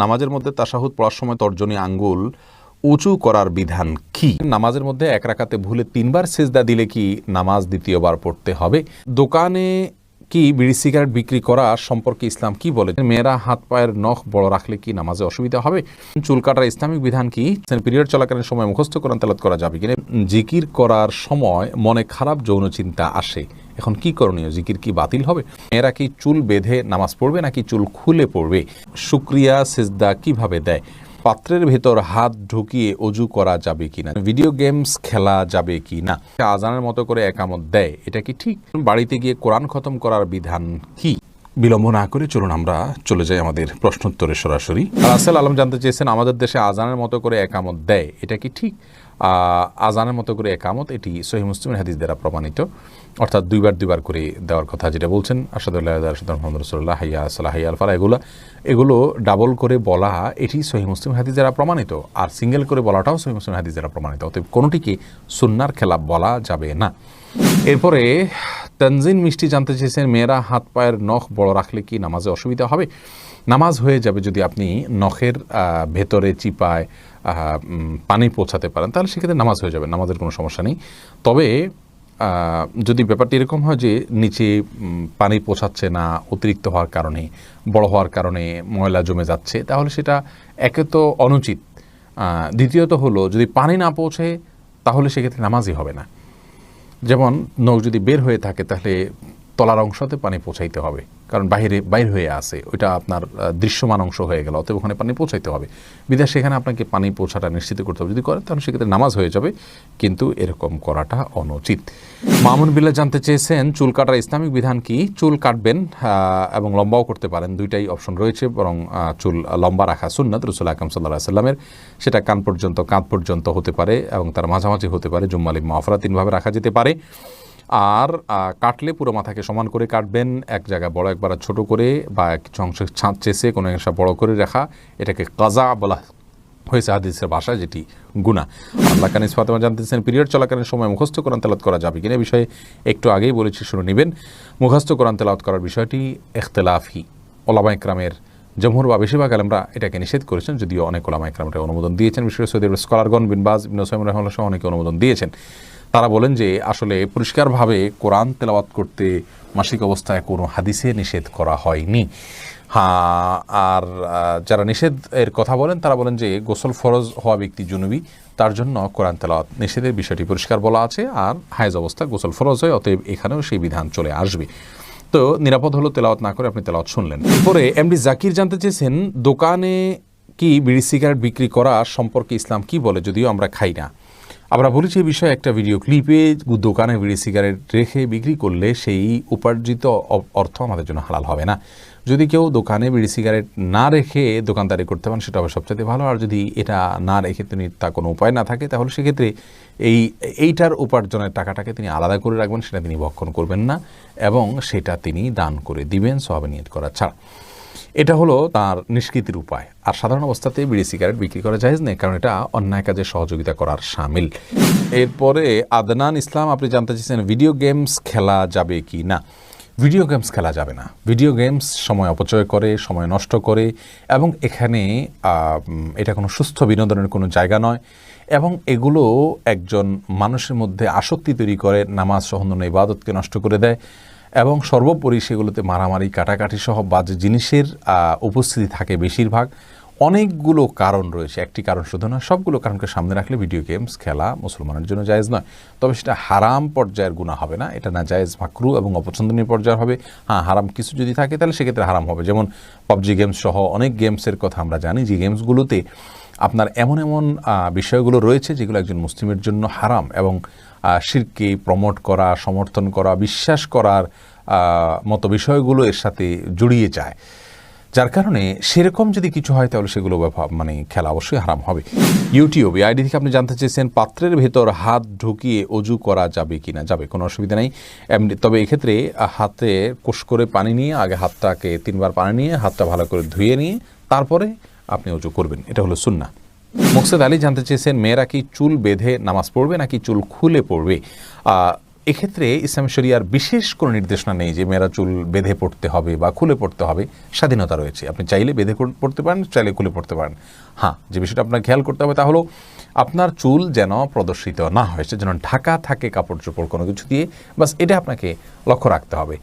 নামাজের মধ্যে তাশাহুদ পড়ার সময় তর্জনী আঙ্গুল উঁচু করার বিধান কি? নামাজের মধ্যে এক রাখাতে ভুলে তিনবার সেজদা দিলে কি নামাজ দ্বিতীয়বার পড়তে হবে? দোকানে কি বিড়ি সিগারেট বিক্রি করা সম্পর্কে ইসলাম কি বলে? মেয়েরা হাত পায়ের নখ বড় রাখলে কি নামাজে অসুবিধা হবে? চুল কাটার ইসলামিক বিধান কি? পিরিয়ড চলাকালীন সময় মুখস্থ কোরআন তেলাত করা যাবে কিনা? জিকির করার সময় মনে খারাপ যৌন চিন্তা আসে। এখন কি করণীয়? জিকির কি বাতিল হবে? মেয়েরা কি চুল বেঁধে নামাজ পড়বে নাকি চুল খুলে পড়বে? শুক্রিয়া সেজদা কীভাবে দেয়? পাত্রের ভেতর হাত ঢুকিয়ে অজু করা যাবে কিনা? ভিডিও গেমস খেলা যাবে কি না আজানের মতো করে একামত দেয়, এটা কি ঠিক? বাড়িতে গিয়ে কোরআন খতম করার বিধান কি? বিলম্ব না করে চলুন আমরা চলে যাই আমাদের প্রশ্নোত্তরে সরাসরি। রাসেল আলম জানতে চেয়েছেন, আমাদের দেশে আজানের মতো করে একামত দেয়, এটা কি ঠিক? আজানের মতো করে একামত, এটি সহি মুসলিমের হাদিস দ্বারা প্রমাণিত। অর্থাৎ দুইবার দুইবার করে দেওয়ার কথা যেটা বলছেন আসাদুল্লাহ আসাদ মোহাম্মদ রসুল্লাহ হাইয়া সাল্লাহ হাইয়া এগুলো এগুলো ডাবল করে বলা এটি সহি মুসলিম হাদিস দ্বারা প্রমাণিত, আর সিঙ্গেল করে বলাটাও সহি মুসলিম হাদিস দ্বারা প্রমাণিত। অতএব কোনোটিকে সুন্নার খেলা বলা যাবে না। এরপরে, তানজিন মিষ্টি জানতে চেয়েছেন, মেয়েরা হাত পায়ের নখ বড় রাখলে কি নামাজে অসুবিধা হবে? নামাজ হয়ে যাবে যদি আপনি নখের ভেতরে চিপায় পানি পৌঁছাতে পারেন, তাহলে সেক্ষেত্রে নামাজ হয়ে যাবে, নামাজের কোনো সমস্যা নেই। তবে যদি ব্যাপারটি এরকম হয় যে নিচে পানি পৌঁছাচ্ছে না, অতিরিক্ত হওয়ার কারণে, বড় হওয়ার কারণে ময়লা জমে যাচ্ছে, তাহলে সেটা একে তো অনুচিত। দ্বিতীয়ত হলো, যদি পানি না পৌঁছে, তাহলে সেক্ষেত্রে নামাজই হবে না। যেমন নখ যদি বের হয়ে থাকে, তাহলে তলার অংশতে পানি পৌঁছাইতে হবে। কারণ বাইরে বাইর হয়ে আসে ওইটা আপনার দৃশ্যমান অংশ হয়ে গেল, অতএব ওখানে পানি পৌঁছাইতে হবে। বিদেশ সেখানে আপনাকে পানি পৌঁছাটা নিশ্চিত করতে হবে। যদি করেন তাহলে সেক্ষেত্রে নামাজ হয়ে যাবে, কিন্তু এরকম করাটা অনুচিত। মামুন বিল্লা জানতে চেয়েছেন, চুল কাটার ইসলামিক বিধান কি? চুল কাটবেন এবং লম্বাও করতে পারেন, দুইটাই অপশন রয়েছে, বরং চুল লম্বা রাখা সুন্নাত। রসুল আকাম সাল্লাহ সাল্লামের সেটা কান পর্যন্ত, কাঁধ পর্যন্ত হতে পারে, এবং তার মাঝামাঝি হতে পারে, জুম্মালি মাফরা তিনভাবে রাখা যেতে পারে। আর কাটলে পুরো মাথাকে সমান করে কাটবেন। এক জায়গায় বড়, একবার ছোট করে বা কিছু অংশ ছাঁচ চেষে কোনো অংশ বড় করে রাখা। এটাকে কাজা বলা হয়েছে হাদিসের ভাষায়, যেটি গুণা আল্লাহ কানিস ফাতেমা জানতেছেন, পিরিয়ড চলাকালীন সময় মুখস্থ কোরআন তেলাত করা যাবে কিনা বিষয়ে একটু আগেই বলেছি, শুনে নেবেন। মুখস্থ কোরআন তেলাওয়াত করার বিষয়টি এখতলাফি ওলামা ইকরামের জমহুর বা বেশিরভাগ আলমরা এটাকে নিষেধ করেছেন, যদিও অনেক ওলামা ইকরামরা অনুমোদন দিয়েছেন। বিশেষ সৌদি স্কলারগণ বিনবাজ ইবন ওসাইম রহমাল্লাহ সহ অনেকে অনুমোদন দিয়েছেন। তারা বলেন যে আসলে পরিষ্কারভাবে কোরআন তেলাওয়াত করতে মাসিক অবস্থায় কোনো হাদিসে নিষেধ করা হয়নি। হ্যাঁ আর যারা নিষেধ এর কথা বলেন, তারা বলেন যে গোসল ফরজ হওয়া ব্যক্তি জুনুবি, তার জন্য কোরআন তেলাওয়াত নিষেধের বিষয়টি পরিষ্কার বলা আছে আর হায়েজ অবস্থা গোসল ফরজ হয়, অতএব এখানেও সেই বিধান চলে আসবে। তো নিরাপদ হলো তেলাওয়াত না করে আপনি তেলাওয়াত শুনলেন। এরপরে এমডি জাকির জানতে চেয়েছেন, দোকানে কি বিড়ি সিগারেট বিক্রি করা সম্পর্কে ইসলাম কি বলে, যদিও আমরা খাই না। আমরা বলেছি এই বিষয়ে একটা ভিডিও ক্লিপে দোকানে বিড়ি সিগারেট রেখে বিক্রি করলে সেই উপার্জিত অর্থ আমাদের জন্য হালাল হবে না। যদি কেউ দোকানে বিড়ি সিগারেট না রেখে দোকানদারি করতে পারেন, সেটা হবে সবচেয়ে ভালো। আর যদি এটা না রেখে তিনি তা কোনো উপায় না থাকে, তাহলে সেক্ষেত্রে এই, এইটার উপার্জনের টাকাটাকে তিনি আলাদা করে রাখবেন, সেটা তিনি ভক্ষণ করবেন না, এবং সেটা তিনি দান করে দিবেন নিয়ত করা ছাড়া। এটা হলো তার নিষ্কৃতির উপায়। আর সাধারণ অবস্থাতে বিড়ি সিগারেট বিক্রি করা যায় নেই, কারণ এটা অন্যায় কাজে সহযোগিতা করার সামিল। এরপরে, আদনান ইসলাম, আপনি জানতে চাইছেন ভিডিও গেমস খেলা যাবে কি না? ভিডিও গেমস খেলা যাবে না। ভিডিও গেমস সময় অপচয় করে, সময় নষ্ট করে, এবং এখানে এটা কোনো সুস্থ বিনোদনের কোনো জায়গা নয়। এবং এগুলো একজন মানুষের মধ্যে আসক্তি তৈরি করে, নামাজ সহ অন্যান্য ইবাদতকে নষ্ট করে দেয়। এবং সর্বোপরি সেগুলোতে মারামারি, কাটাকাটি সহ বাজে জিনিসের উপস্থিতি থাকে বেশিরভাগ। অনেকগুলো কারণ রয়েছে। একটি কারণ শুধু না সবগুলো কারণকে সামনে রাখলে ভিডিও গেমস খেলা মুসলমানের জন্য জায়েজ নয়। তবে সেটা হারাম পর্যায়ের গুণা হবে না। এটা না জায়েজ, মাকরু এবং অপছন্দনীয় পর্যায়ের হবে। হ্যাঁ হারাম কিছু যদি থাকে, তাহলে সেক্ষেত্রে হারাম হবে। যেমন পাবজি গেমস সহ অনেক গেমসের কথা আমরা জানি, যে গেমসগুলোতে আপনার এমন এমন বিষয়গুলো রয়েছে, যেগুলো একজন মুসলিমের জন্য হারাম এবং শিরকে প্রমোট করা, সমর্থন করা, বিশ্বাস করার মতো বিষয়গুলো এর সাথে জড়িয়ে যায়। যার কারণে সেরকম যদি কিছু হয় তাহলে সেগুলো মানে খেলা অবশ্যই হারাম হবে। ইউটিউব আইডি থেকে আপনি জানতে চেয়েছেন পাত্রের ভেতর হাত ঢুকিয়ে অজু করা যাবে কি না যাবে, কোনো অসুবিধা নেই। এমনি তবে এক্ষেত্রে হাতে কোষ করে পানি নিয়ে, আগে হাতটাকে তিনবার পানি নিয়ে, হাতটা ভালো করে ধুয়ে নিয়ে, তারপরে আপনি অজু করবেন। এটা হলো সুন্না মোকসেদ আলী জানতে চেয়েছেন, মেয়েরা কি চুল বেঁধে নামাজ পড়বে নাকি চুল খুলে পড়বে? এক্ষেত্রে ইসলাম শরিয়ার বিশেষ কোনো নির্দেশনা নেই যে মেয়েরা চুল বেঁধে পড়তে হবে বা খুলে পড়তে হবে। স্বাধীনতা রয়েছে। আপনি চাইলে বেঁধে পড়তে পারেন, চাইলে খুলে পড়তে পারেন। হ্যাঁ যে বিষয়টা আপনার খেয়াল করতে হবে তা হলো, আপনার চুল যেন প্রদর্শিত না হয় যেন ঢাকা থাকে কাপড় চোপড় কোনো কিছু দিয়ে, বাস এটা আপনাকে লক্ষ্য রাখতে হবে।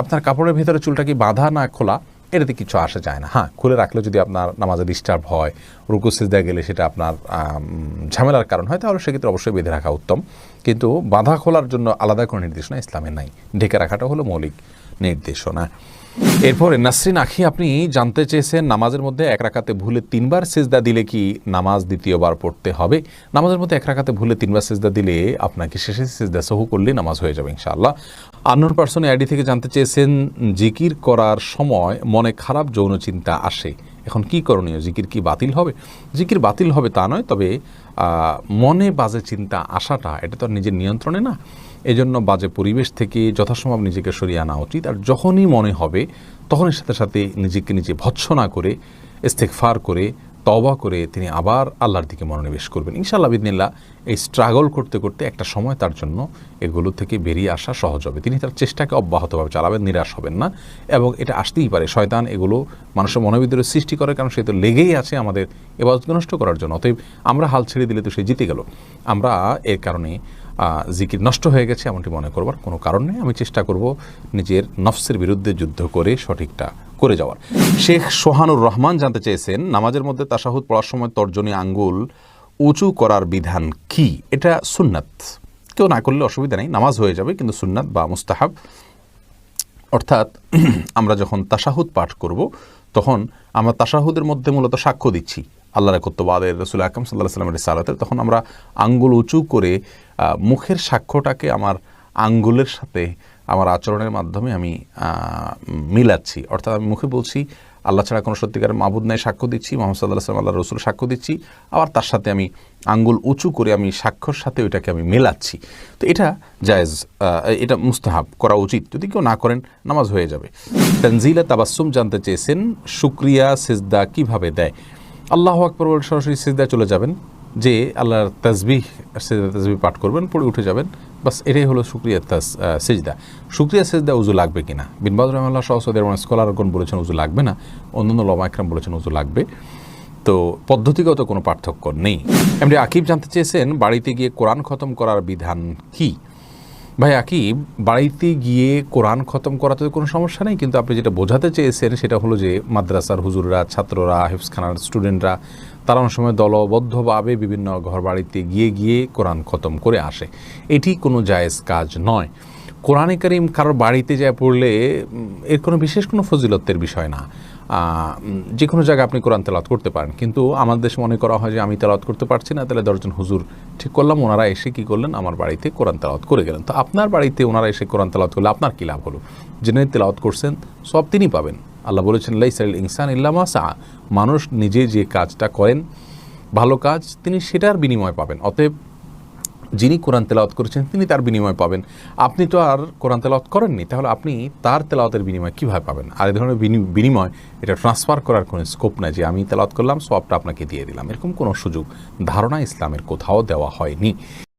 আপনার কাপড়ের ভিতরে চুলটা কি বাঁধা না খোলা, এটাতে কিছু আসে যায় না। হ্যাঁ খুলে রাখলেও যদি আপনার নামাজে ডিস্টার্ব হয়, রুকু সিজদা গেলে সেটা আপনার ঝামেলার কারণ হয়, তাহলে সেক্ষেত্রে অবশ্যই বেঁধে রাখা উত্তম। কিন্তু বাঁধা খোলার জন্য আলাদা কোনো নির্দেশনা ইসলামে নাই। ঢেকে রাখাটা হলো মৌলিক নির্দেশনা। এরপরে নাসরিন আখি, আপনি জানতে চেয়েছেন নামাজের মধ্যে এক রাখাতে ভুলে তিনবার সেজদা দিলে কি নামাজ দ্বিতীয়বার পড়তে হবে? নামাজের মধ্যে এক রাখাতে ভুলে তিনবার সেজদা দিলে আপনাকে শেষে সেজদা সহু করলে নামাজ হয়ে যাবে ইনশাআল্লাহ। আন্নোর পার্সন আইডি থেকে জানতে চেয়েছেন, জিকির করার সময় মনে খারাপ যৌন চিন্তা আসে। এখন কি করণীয়? জিকির কি বাতিল হবে? জিকির বাতিল হবে তা নয়, তবে মনে বাজে চিন্তা আসাটা এটা তো নিজের নিয়ন্ত্রণে না। এজন্য বাজে পরিবেশ থেকে যথাসম্ভব নিজেকে সরিয়ে আনা উচিত। আর যখনই মনে হবে, তখনই সাথে সাথে নিজেকে নিজে ভৎসনা করে ইস্তেকফার করে তবা করে তিনি আবার আল্লাহর দিকে মনোনিবেশ করবেন। ইনশাআল্লাহ বিদিনিল্লাহ এই স্ট্রাগল করতে করতে একটা সময় তার জন্য এগুলো থেকে বেরিয়ে আসা সহজ হবে। তিনি তার চেষ্টাকে অব্যাহতভাবে চালাবেন, নিরাশ হবেন না এবং এটা আসতেই পারে। শয়তান এগুলো মানুষের মনোবিদ্যুরের সৃষ্টি করে, কারণ সে তো লেগেই আছে আমাদের এবার নষ্ট করার জন্য। অতএব আমরা হাল ছেড়ে দিলে তো সে জিতে গেল। আমরা এর কারণে জিকির নষ্ট হয়ে গেছে এমনটি মনে করবার কোনো কারণ নেই। আমি চেষ্টা করব নিজের নফসের বিরুদ্ধে যুদ্ধ করে সঠিকটা করে যাওয়ার। শেখ সোহানুর রহমান জানতে চেয়েছেন, নামাজের মধ্যে তাসাহুদ পড়ার সময় তর্জনী আঙ্গুল উঁচু করার বিধান কি? এটা সুন্নাত। কেউ না করলে অসুবিধা নেই, নামাজ হয়ে যাবে, কিন্তু সুন্নাত বা মুস্তাহাব। অর্থাৎ আমরা যখন তাসাহুদ পাঠ করব, তখন আমরা তাসাহুদের মধ্যে মূলত সাক্ষ্য দিচ্ছি। আল্লাহর একত্ববাদের রসুল আকরম সাল্লাহ সাল্লামের সালাতের। তখন আমরা আঙ্গুল উঁচু করে মুখের সাক্ষ্যটাকে আমার আঙ্গুলের সাথে আমার আচরণের মাধ্যমে আমি মিলাচ্ছি। অর্থাৎ আমি মুখে বলছি, আল্লাহ ছাড়া কোনো সত্যিকারের মাহবুদ নাই, সাক্ষ্য দিচ্ছি। মোহাম্মদ সাল্লাহ সাল্লাম আল্লাহ রসুল সাক্ষ্য দিচ্ছি। আবার তার সাথে আমি আঙ্গুল উঁচু করে আমি সাক্ষ্যর সাথে ওইটাকে আমি মেলাচ্ছি। তো এটা জায়েজ এটা মুস্তাহাব, করা উচিত। যদি কেউ না করেন, নামাজ হয়ে যাবে। তানজিলা তাবাসুম জানতে চেয়েছেন, শুক্রিয়া, সিজদা কীভাবে দেয়? আল্লাহ আকবর সরাসরি সিজদা চলে যাবেন। যে আল্লাহর তাজবিহ সেজদা তাজবিহ পাঠ করবেন, পড়ে উঠে যাবেন। বাস এটাই হলো শুক্রিয়া তাজ সেজদা। শুক্রিয়া সিজদা উজু লাগবে কিনা বিন বাদুর রহমাল্লাহ সহসদের স্কলারগণ বলেছেন উজু লাগবে না। অন্যান্য লমা একরাম বলেছেন উজু লাগবে। তো পদ্ধতিগত কোনো পার্থক্য নেই। এমনি আকিব জানতে চেয়েছেন, বাড়িতে গিয়ে কোরআন খতম করার বিধান কি? ভাই আকিব, বাড়িতে গিয়ে কোরআন খতম করাতে কোনো সমস্যা নেই, কিন্তু আপনি যেটা বোঝাতে চেয়েছেন সেটা হলো যে মাদ্রাসার হুজুররা, ছাত্ররা হেফসখানার স্টুডেন্টরা তারা অনেক সময় দলবদ্ধভাবে বিভিন্ন ঘর বাড়িতে গিয়ে গিয়ে কোরআন খতম করে আসে। এটি কোনো জায়েজ কাজ নয়। কোরআনে করিম কারোর বাড়িতে যায় পড়লে এর কোনো বিশেষ কোনো ফজিলতের বিষয় না। যে কোনো জায়গায় আপনি কোরআন তেলাওয়াত করতে পারেন। কিন্তু আমাদের দেশে মনে করা হয় যে আমি তেলাওয়াত করতে পারছি না, তাহলে দশজন হুজুর ঠিক করলাম, ওনারা এসে কি করলেন? আমার বাড়িতে কোরআন তেলাওয়াত করে গেলেন। তো আপনার বাড়িতে ওনারা এসে কোরআন তেলাওয়াত করলে আপনার কী লাভ হলো? যিনি তেলাওয়াত করছেন, সব তিনি পাবেন। আল্লাহ বলেছেন লাইসাইল ইনসান ইল্লামা সা মানুষ নিজে যে কাজটা করেন, ভালো কাজ, তিনি সেটার বিনিময় পাবেন। অতএব যিনি কোরআন তেলাওয়াত করেছেন, তিনি তার বিনিময় পাবেন। আপনি তো আর কোরআন তেলাওয়াত করেননি, তাহলে আপনি তার তেলাওয়াতের বিনিময় কীভাবে পাবেন? আর এই ধরনের বিনি- বিনিময়, এটা ট্রান্সফার করার কোনো স্কোপ নাই যে আমি তেলাওয়াত করলাম, সবটা আপনাকে দিয়ে দিলাম। এরকম কোনো সুযোগ, ধারণা ইসলামের কোথাও দেওয়া হয়নি।